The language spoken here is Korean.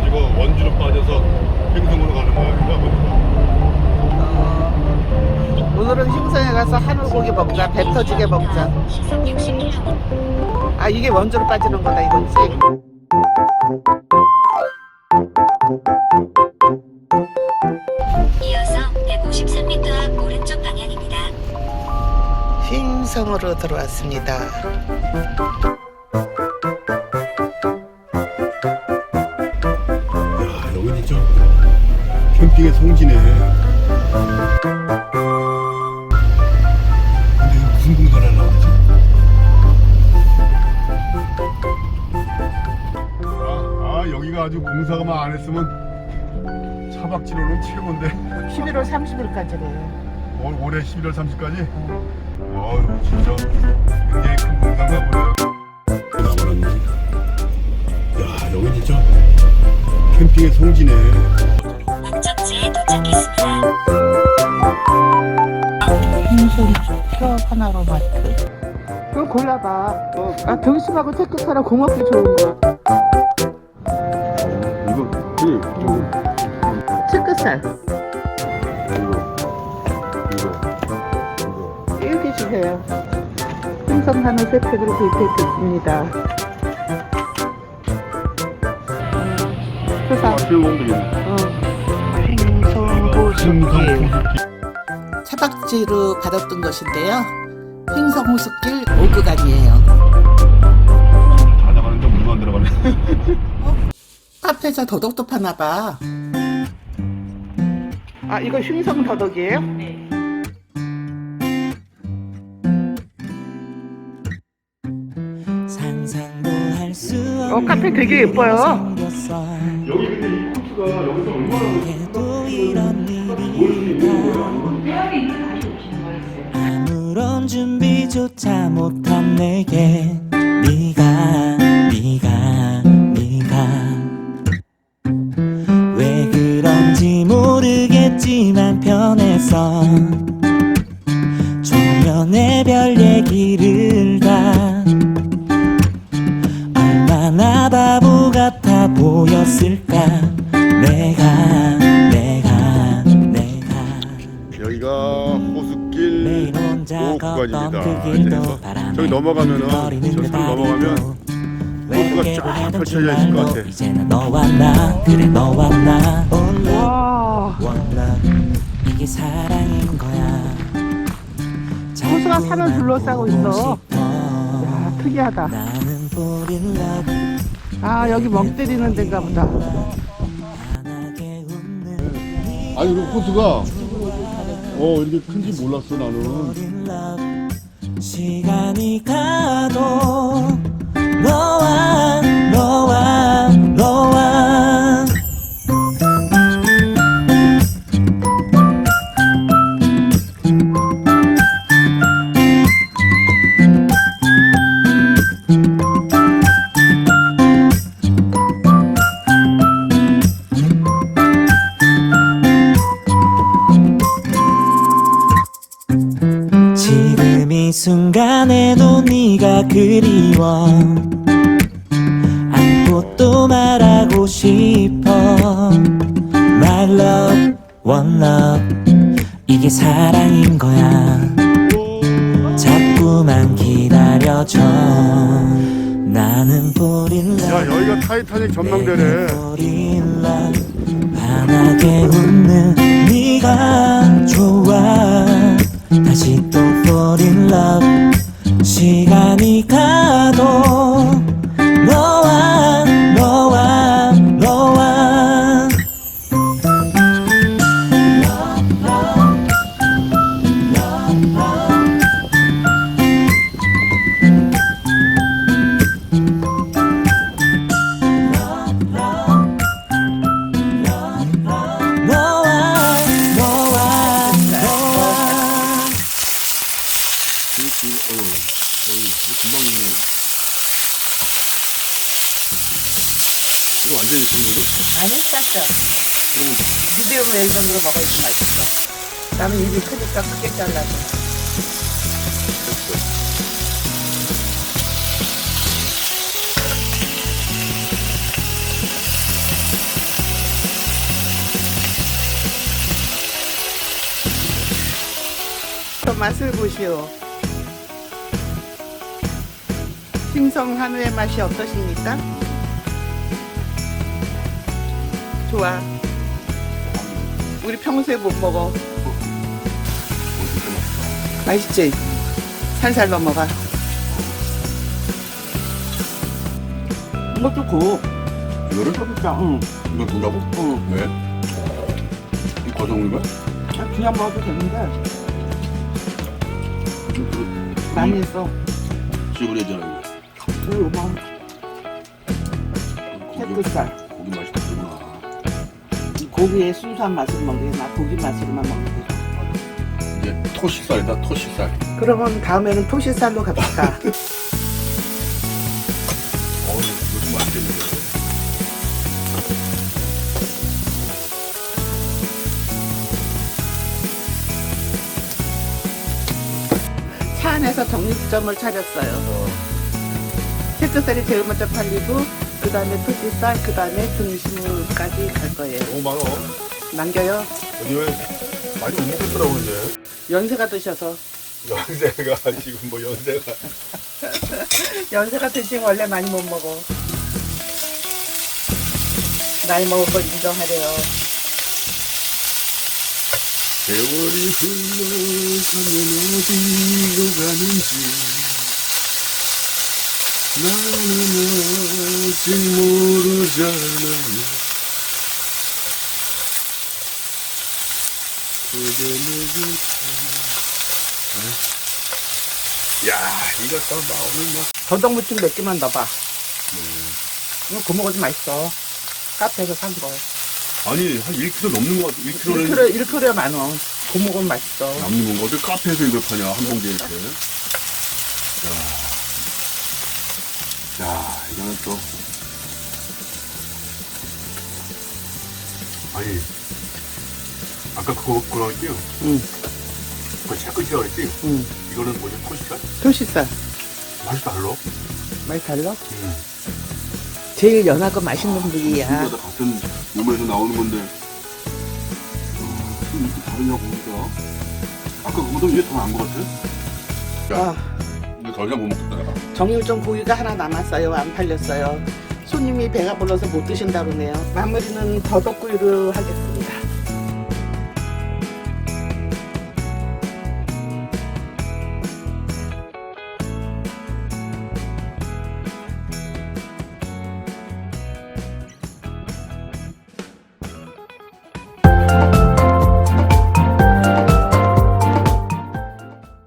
빠져가지고 원주로 빠져서 행성으로 가는 모양인가 보니까. 어, 오늘은 흉성에 가서 하늘고기 먹자. 배 터지게 먹자. 아 이게 원주로 빠지는 거다 이거지. 이어서 153m 앞 오른쪽 방향입니다. 흉성으로 들어왔습니다. 캠핑의 성지네. 근데 이거 무슨 공간 하려고 그러지? 아, 아 여기가 아주 공사가만 안 했으면 차박지로는 최고인데 11월 30일까지래요. 올, 올해 11월 30일까지? 어우 진짜 굉장히 큰 공사인가 보네요 나버렸네 야 여기 진짜 캠핑의 성지네 목적지에 도착했습니다. 표 하나로 마트. 그거 골라봐. 아 경심하고 테크타라 공업도 좋은 거. 이거 그 저거 체크살 이거 이거 이거 이렇게 주세요. 흉성 한우 세팩으로 구입했습니다. 어. 횡성 호수길. 차박지로 받았던 것인데요. 횡성호수길 5구간이에요. 자다가는데 물도 안 들어가네 카페에서 더덕도 파나 봐. 아 이거 흉성 더덕이에요? 상상도 할수어 카페 되게 예뻐요. 여기 근데 이 코스가 여기서 얼마나 그래도 이런 일이다 아무런 준비조차 못한 내게 네가 네가 네가. 왜 그런지 모르겠지만 편해서. 조면의 별 얘기를 혼자 5구간입니다. 걷던 그 이제 길도 바람에 저기 넘어가면은 거리는 저산 넘어가면 호수가 쫙 펼쳐져 있을 것 같아. 이제는 너와 나 그래 너와 나. 와. 이게 사랑인 거야. 호수가 산을 둘러싸고 있어. 야 특이하다. 나는 fall in love 아 여기 멍 때리는 데인가 보다. 아니 그 호수가 어 이렇게 큰지 몰랐어 나는. 시간이 가도 그리워. 또 말하고 싶어. My love, one love. 이게 사랑인 거야. 자꾸만 기다려줘. 나는 love 야 여기가 타이타닉 in love 환하게 웃는 네가 좋아. 다시 또 love 시간이 가도 이거 완전히 익었는데? 아니 쌌어 그러면 미디움 앨범으로 먹으면 맛있어 나는 입이 크니까 크게 잘라서 저 맛을 보시오 싱성 한우의 맛이 어떠십니까? 좋아. 우리 평소에 못 먹어. 맛있지? 살살 넘어가. 이것도 고. 이거를? 진짜, 응. 이걸 준다고? 응. 왜? 이 거성인 거야? 아, 그냥 먹어도 되는데. 그 많이 했어. 시그레잖아 그 요만 이거. 고기, 테크살. 고기 맛이 다르구나. 고기의 순수한 맛을 먹는 게 나 고기 맛으로만 먹는 게. 이제 토시살이다 토시살. 그러면 다음에는 토시살로 갑시다. 어우 이것도 맛있겠는데. 차 안에서 정육점을 차렸어요. 테크살이 제일 먼저 팔리고 그 다음에 토시살, 그 다음에 등심까지 갈 거예요. 너무 많어. 남겨요. 어디 왜 많이 못 먹겠더라고 이제. 연세가 드셔서 연세가 지금 뭐 연세가. 연세가 드시면 원래 많이 못 먹어. 나이 먹은 걸 인정하래요. 세월이 흘러가면 어디로 가는지 나는 아직 모르잖아요 그대는 야 이거 또 나오는 막 더덕무침 몇 개만 넣어봐. 이거 구먹어도 맛있어. 카페에서 산 거. 아니 한 1kg 넘는 것 같아 1kg는 1kg, 1kg에 만 원. 구먹으면 맛있어. 남는 건가 어디 카페에서 이걸 파냐 한 봉지에 이렇게 야, 야 이거는 또. 아니 아까 그거 할게요? 응, 그거 채끝이라고 했지 응. 이거는 뭐지? 토시살? 토시살. 맛이 달라? 많이 달라? 응. 제일 연하고 맛있는 부위야. 다. 같은 몸에서 나오는 건데. 어, 좀 이렇게 다르냐고 보니까. 아까 그거보다 이게 더 나은 것 같아 아, 더 이상 못 먹겠다 내가 정육점 고기가 하나 남았어요. 안 팔렸어요. 손님이 배가 불러서 못 드신다 그러네요. 마무리는 더덕구이로 하겠습니다.